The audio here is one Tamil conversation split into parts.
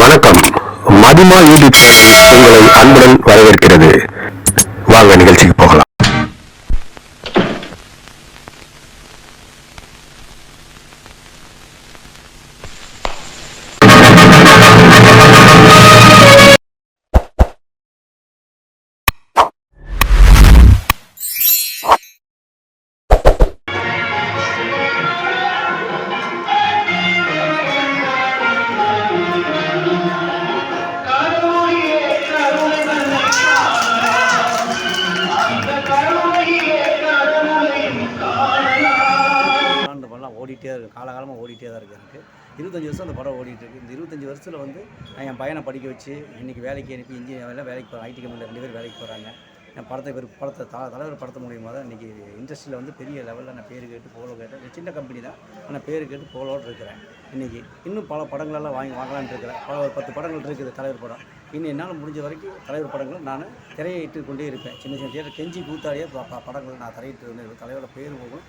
வணக்கம். மதிமா யூடியூப் உங்களை அன்புடன் வரவேற்கிறது. வாங்க நிகழ்ச்சிக்கு போகலாம். ஓடிட்டே இருக்கு. காலகாலமாக ஓடிட்டே தான் இருக்கு எனக்கு. இருபத்தஞ்சி வருஷம் அந்த படம் ஓடிட்டு இருக்குது இந்த இருபத்தஞ்சி வருஷத்தில் வந்து நான் என் பையனை படிக்க வச்சு இன்றைக்கி வேலைக்கு அனுப்பி இன்ஜினியர் வேலைக்கு போகிறேன் ஐடி கம்பெனியில் ரெண்டு பேர் வேலைக்கு போகிறாங்க என் படத்தை பேர் படத்தை த தலைவர் படத்து மூலியமாக தான் இன்றைக்கி இண்டஸ்ட்ரியில் வந்து பெரிய லெவலில் நான் பேர் கேட்டு போலோ கேட்டு சின்ன கம்பெனி தான். ஆனால் பேர் கேட்டு போலோடு இருக்கிறேன் இன்றைக்கி இன்னும் பல படங்களெல்லாம் வாங்கி வாங்கலாம்னு இருக்கிறேன். பல ஒரு பத்து படங்கள் இருக்குது தலைவர் படம். இன்னும் என்னால் முடிஞ்ச வரைக்கும் தலைவர் படங்கள் நான் திரையிட்டு கொண்டே இருப்பேன். சின்ன சின்ன தியேட்டர் கெஞ்சி கூத்தாடியே ப- படங்கள் நான் திரையிட்டு வந்து இருப்பேன். தலைவரோட பேர் போகும்.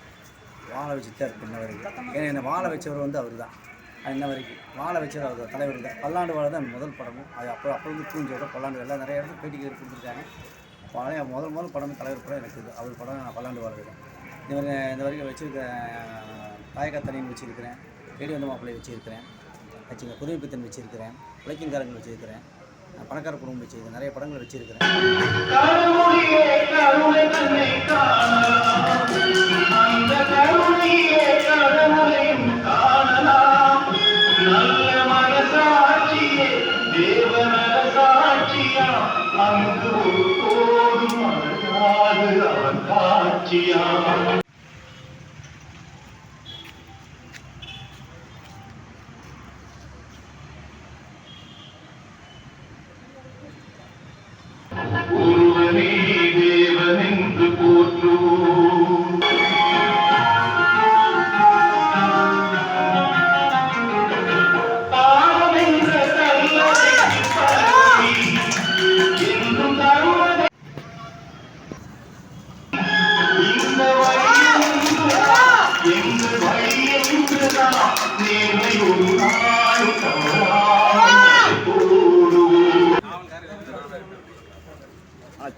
வாழ வச்சு தான் இன்ன வரைக்கும். ஏன்னா என்னை வாழ வச்சவர் வந்து அவர் தான் இன்ன வரைக்கும் வாழ வச்சவர் அவர் தலைவர் தான் பல்லாண்டு வாழ தான் முதல் படமும். அது அப்போ அப்போ வந்து தூஞ்சோட பல்லாண்டு எல்லாம் நிறைய இடத்துல பேட்டிக்கு கொடுத்துருக்காங்க. பழைய முதல் முதல் படம் தலைவர் படம் எனக்கு இது. அவர் படம் நான் பல்லாண்டு வாழ தான். இந்த மாதிரி இந்த வரைக்கும் வச்சுருக்க தாயக்கத்தனையும் வச்சுருக்கிறேன். ரேடியோ வந்து மாப்பிள்ளை வச்சுருக்கிறேன். வச்சுங்க புதுமைப்பித்தன் வச்சுருக்கிறேன். உழைக்கின்காரங்கள் வச்சுருக்கிறேன். பணக்கார குடும்பம் வச்சுருக்கேன். நிறைய படங்கள் வச்சுருக்கிறேன். காட்சியா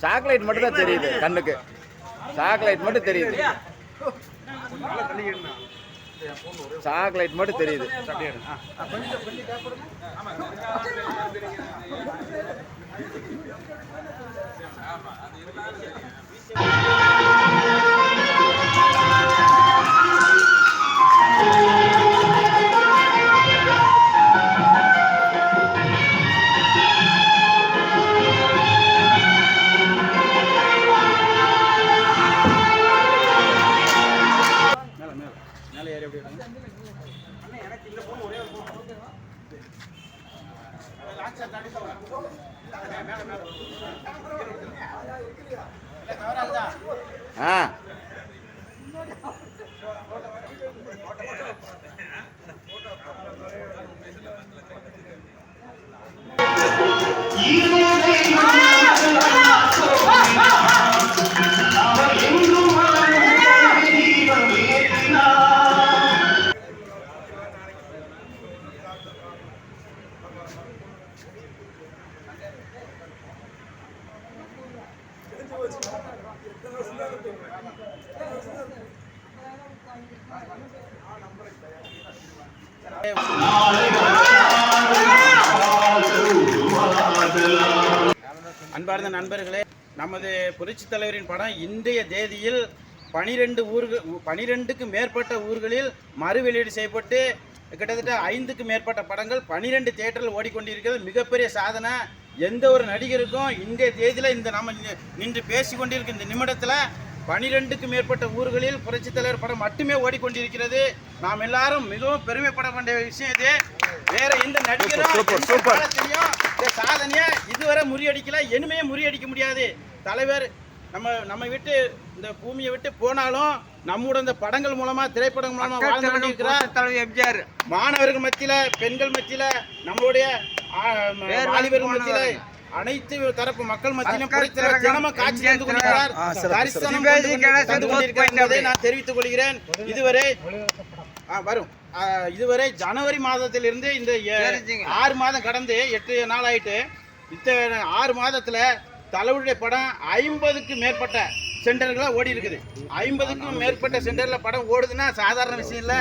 சாக்லேட் மட்டும் தான் தெரியுது கண்ணுக்கு. சாக்லேட் மட்டும் தெரியுது. சாக்லேட் மட்டும் தெரியுது. மேலே ஆ அன்பார்ந்த நண்பர்களே நமது புரட்சித் தலைவரின் படம் இன்றைய தேதியில் பனிரெண்டு ஊர்கள் பனிரெண்டுக்கு மேற்பட்ட ஊர்களில் மறு வெளியீடு செய்யப்பட்டு கிட்டத்தட்ட ஐந்துக்கு மேற்பட்ட படங்கள் பனிரெண்டு தியேட்டரில் ஓடிக்கொண்டிருக்கிறது. மிகப்பெரிய சாதனை எந்த ஒரு நடிகருக்கும் இன்றைய தேதியில் இந்த நம்ம நின்று பேசி இந்த நிமிடத்தில் பனிரெண்டுக்கு மேற்பட்ட ஊர்களில் புரட்சித் தலைவர் படம் மட்டுமே ஓடிக்கொண்டிருக்கிறது. நாம் எல்லாரும் மிகவும் பெருமைப்பட வேண்டிய விஷயம் இது. வேற எந்த நடிகரும் சாதனையை இதுவரை முறியடிக்கல இனிமே முறியடிக்க முடியாது. தலைவர் நம்ம நம்ம விட்டு இந்த பூமியை விட்டு போனாலும் நம்முடைய இந்த படங்கள் மூலமா திரைப்படங்கள் மூலமா வாழ்ந்து எம்ஜிஆர். மாணவர்கள் மத்தியில பெண்கள் மத்தியில நம்மளுடைய வாலிபர்கள். மத்தியில அனைத்து தரப்பு மக்கள் மத்தியிலும். நான் தெரிவித்துக் கொள்கிறேன் இதுவரை வரும். இதுவரை ஜனவரி மாதத்திலிருந்து இந்த ஆறு மாதம் கடந்து எட்டு நாள் ஆயிட்டு இத்தனை ஆறு மாதத்துல தலைவருடைய படம் ஐம்பதுக்கு மேற்பட்ட சென்டர்களா ஓடி இருக்குது ஐம்பதுக்கும் மேற்பட்ட சென்டர்ல படம் ஓடுதுன்னா சாதாரண விஷயம் இல்லை.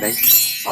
Bye-bye.